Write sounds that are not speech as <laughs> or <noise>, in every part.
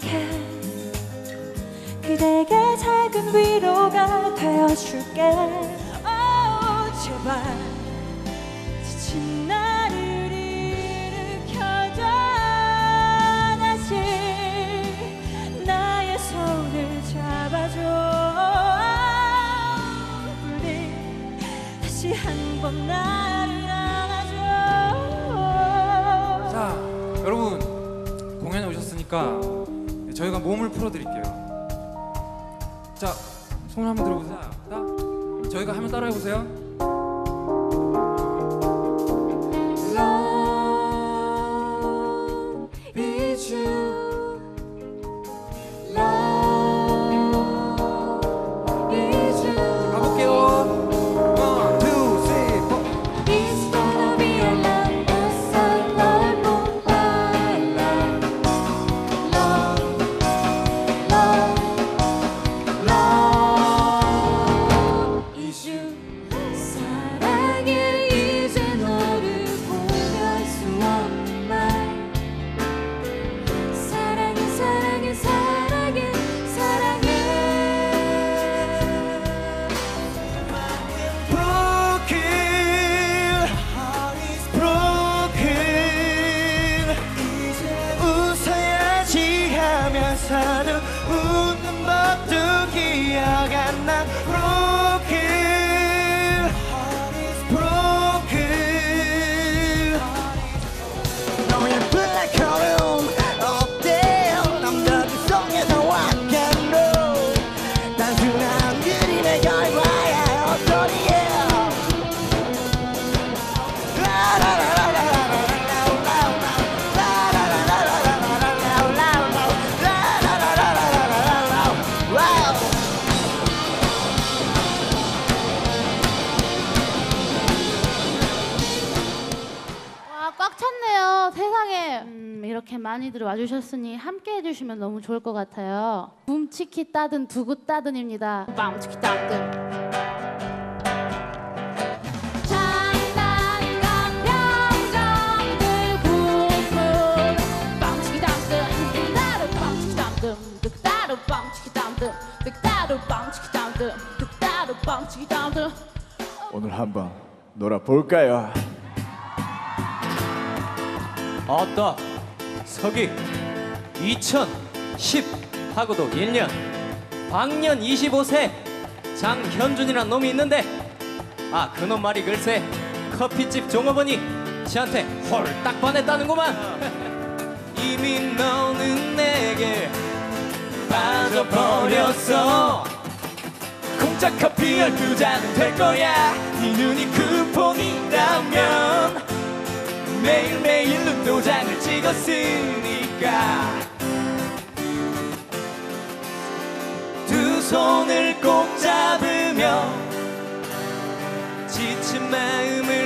이렇게 그대에게 작은 위로가 되어줄게. Oh, 제발. 지친 나를 일으켜줘 다시 나의 손을 잡아줘. 부디 다시 한 번 나를 안아줘. 자, 여러분 공연에 오셨으니까 저희가 몸을 풀어드릴게요. 자, 손 한번 들어보세요. 자, 저희가 하면 따라해 보세요. 와, 꽉 찼네요. 세상에. 음, 이렇게 많이들 와주셨으니 함께 해주시면 너무 좋을 것 같아요. 붐치키 따든 두구 따든입니다. 빰치키 따든 오늘 한번 놀아볼까요? 어따 서기 2010 하고도 1년. 방년 25세 장현준이란 놈이 있는데. 아 그놈 말이 글쎄 커피집 종업원이 지한테 홀딱 반했다는구만. <laughs> 이미 너는 내게 빠져버렸어. 공짜 커피 열두 잔은 될 거야. 네 눈이 쿠폰이라면 매일매일 눈도장을 찍었으니까. 두 손을 꼭 잡으며 지친 마음을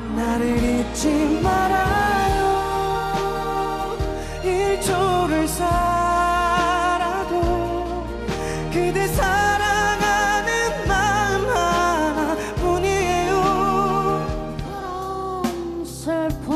나를 잊지 말아요. 일초를 살아도 그대 사랑하는 마음 하나뿐이에요. 그런 슬픈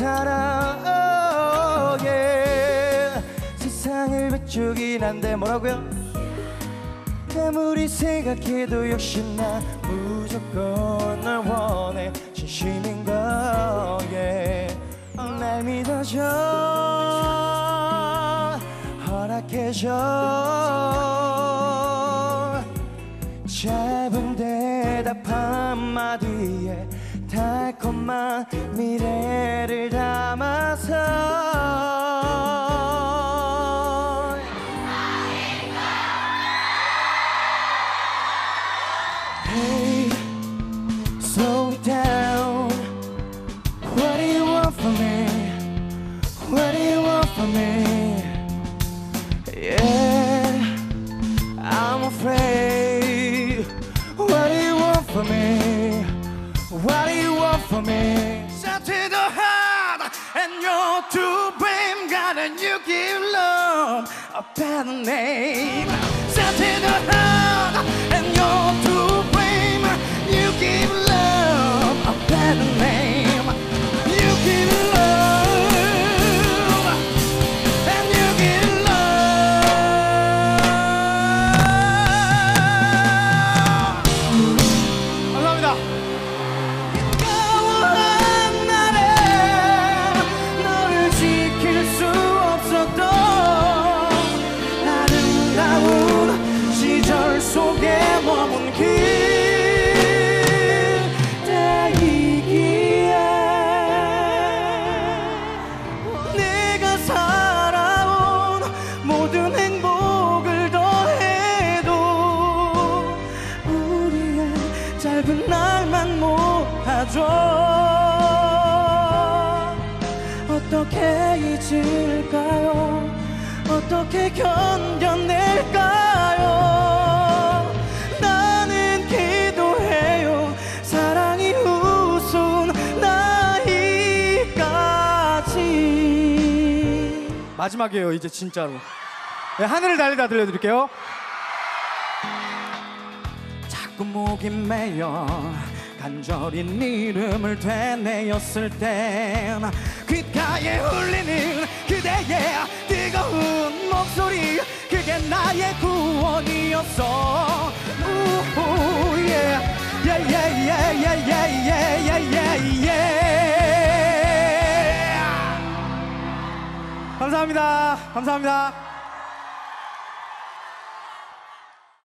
yeah. 세상을 배추긴 한데 뭐라고요? 아무리 생각해도 역시 나 무조건 널 원해 진심인 거예 날 믿어줘 허락해줘 짧은 대답 한마디에 달콤한 미래 from me? Shot to the heart, and you're to blame. Gotta you give love a better name. Shot to the heart, and you're to blame. You give love a bad name. 속에 머문 그때이기에 내가 살아온 모든 행복을 더해도 우리의 짧은 날만 모아줘. 어떻게 잊을까요? 어떻게 견뎌 마지막이에요 이제 진짜로. 네, 하늘을 달리다 들려드릴게요. 자꾸 목이 메여 간절히 네 이름을 되뇌었을 땐 귓가에 울리는 그대의 뜨거운 목소리 그게 나의 구원이었어 감사합니다. 감사합니다